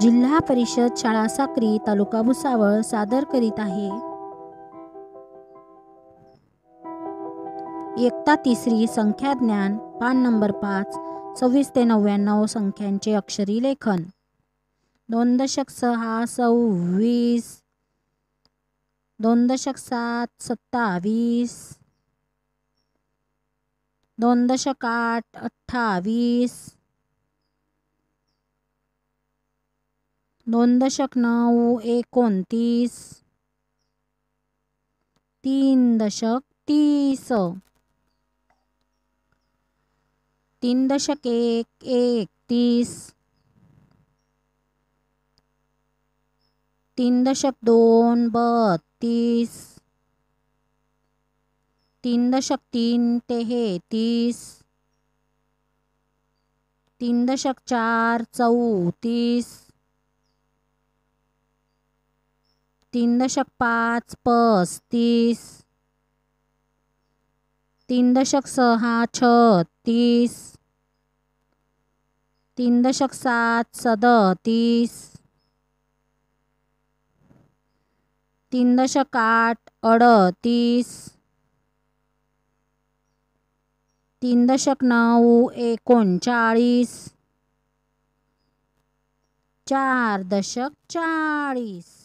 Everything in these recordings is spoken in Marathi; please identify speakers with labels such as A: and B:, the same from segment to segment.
A: जिल्हा परिषद शाळा साक्री तालुका भुसावळ सादर करीत आहे. एकता तिसरी संख्या ज्ञान पान नंबर पाच सव्वीस ते नव्याण्णव संख्यांचे अक्षरी लेखन. दोन दशक सहा सव्वीस. दोन दशक सात सत्तावीस. दोन दशक आठ अठ्ठावीस. दोन दशक नऊ एकोणतीस. तीन दशक तीस. तीन दशक एक एकतीस तीन दशक दोन बत्तीस. तीन दशक तीन तेहतीस. तीन दशक चार चौतीस. तीन दशक पाच पस्तीस तीन दशक सहा छत्तीस तीन दशक सात सदतीस. तीन दशक आठ अडतीस. तीन दशक नऊ एकोणचाळीस. चार दशक चाळीस.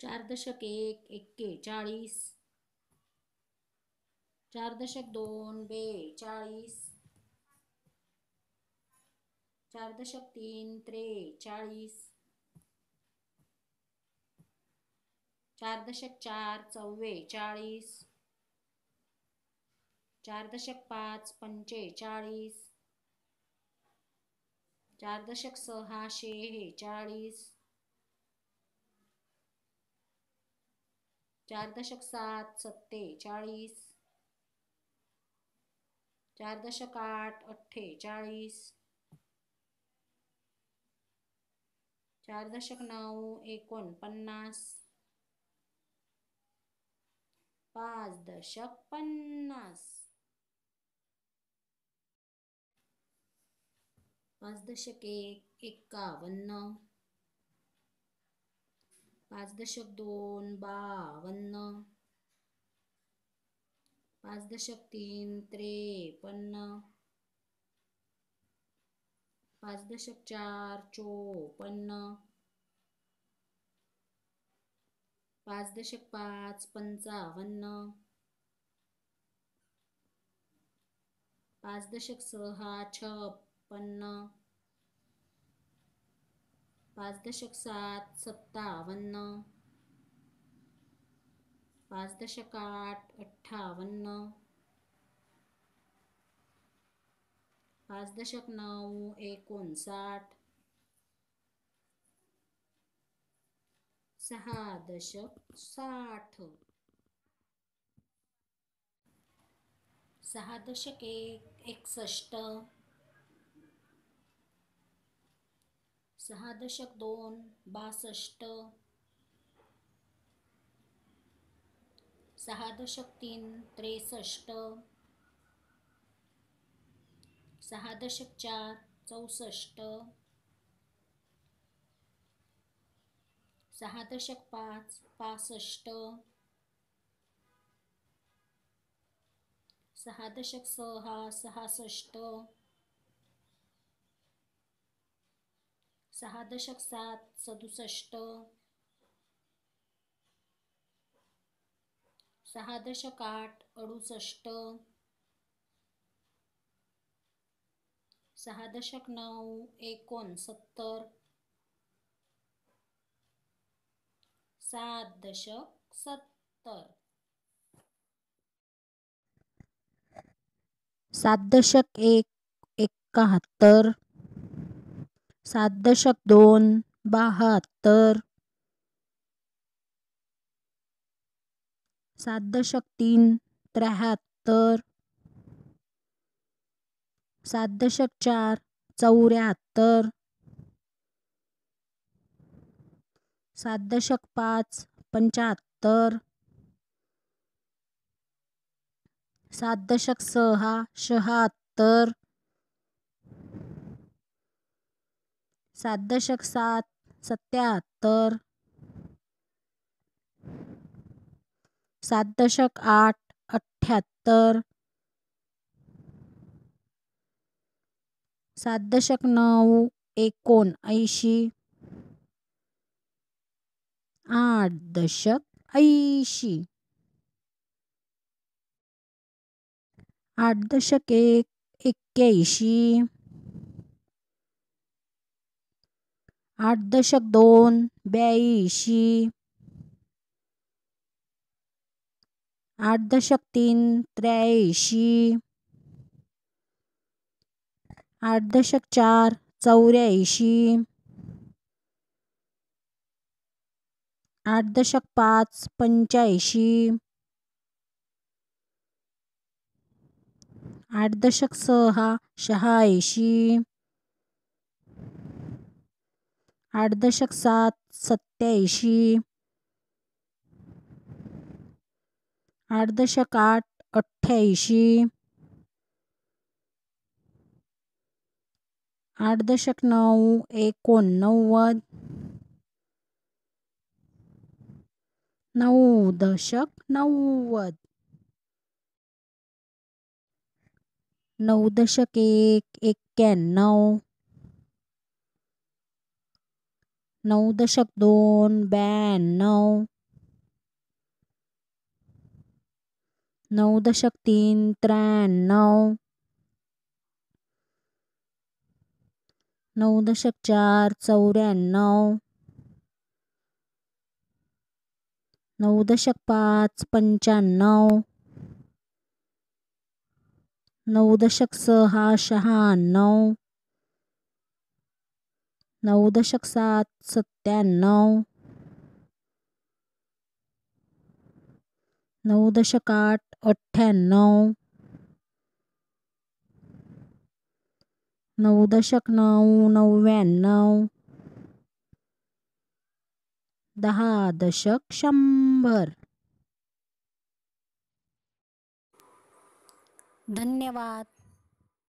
A: चार दशक एक एक्केचाळीस. चार दशक दोन बेचाळीस. चार दशक तीन त्रेचाळीस. चार दशक चार चव्वेचाळीस. चार दशक पाच पंचेचाळीस. चार दशक सहा शेहेचाळीस. चार दशक सात सत्तेचाळीस. चार दशक आठ अठ्ठेचाळीस. चार दशक नऊ एकोणपन्नास. पाच दशक पन्नास. पाच दशक एक एक्कावन्न पाच दशक दोन बावन्न. पाच दशक तीन त्रेपन्न. पाच दशक चार चोपन्न. पाच दशक पाच पंचावन्न. पाच दशक सहा छप्पन्न. पाच दशक सात सत्तावन्न. पाच दशक आठ अठ्ठावन्न. पाच दशक नऊ एकोणसाठ. सहा दशक साठ. सहा दशक एक एकसष्ट. सहा दशक दोन बासष्ट. सहा दशक तीन त्रेसष्ट. सहा दशक चार चौसष्ट. सहा दशक पाच पासष्ट. सहा दशक सहा सहासष्ट. सहा दशक सात सदुसष्ट. सहा दशक आठ अडुसष्ट. सहा दशक नऊ एकोणसत्तर. सात दशक सत्तर. सात दशक एक एकाहत्तर. सात दशक दोन बहात्तर. सात दशक तीन त्र्याहत्तर. सात दशक चार चौऱ्याहत्तर. सात दशक पाच पंच्याहत्तर. सात दशक सहा शहात्तर. सात दशक सात सत्याहत्तर. सात दशक आठ अठ्ठ्याहत्तर सात दशक नऊ एकोणऐंशी आठ दशक ऐंशी. आठ दशक एक एक्क्याऐंशी आठ दशक दोन ब्याऐंशी. आठ दशक तीन त्र्याऐंशी. आठ दशक चार चौऱ्याऐंशी. आठ दशक पाच पंच्याऐंशी. आठ दशक सहा शहाऐंशी. आठ दशक सात सत्याऐंशी. आठ दशक आठ अठ्ठ्याऐंशी. आठ दशक नऊ एकोणनव्वद. नऊ दशक नव्वद. नऊ दशक एक एक्क्याण्णव. नऊ दशक दोन ब्याण्णव. नऊ दशक तीन त्र्याण्णव. नऊ दशक चार चौऱ्याण्णव. नऊ दशक पाच पंच्याण्णव. नऊ दशक सहा शहाण्णव. नऊ दशक सात, सत्त्याण्णव. नऊ दशक आठ, अठ्ठ्याण्णव. नऊ दशक नऊ, नव्याण्णव. दहा दशक शंभर. धन्यवाद.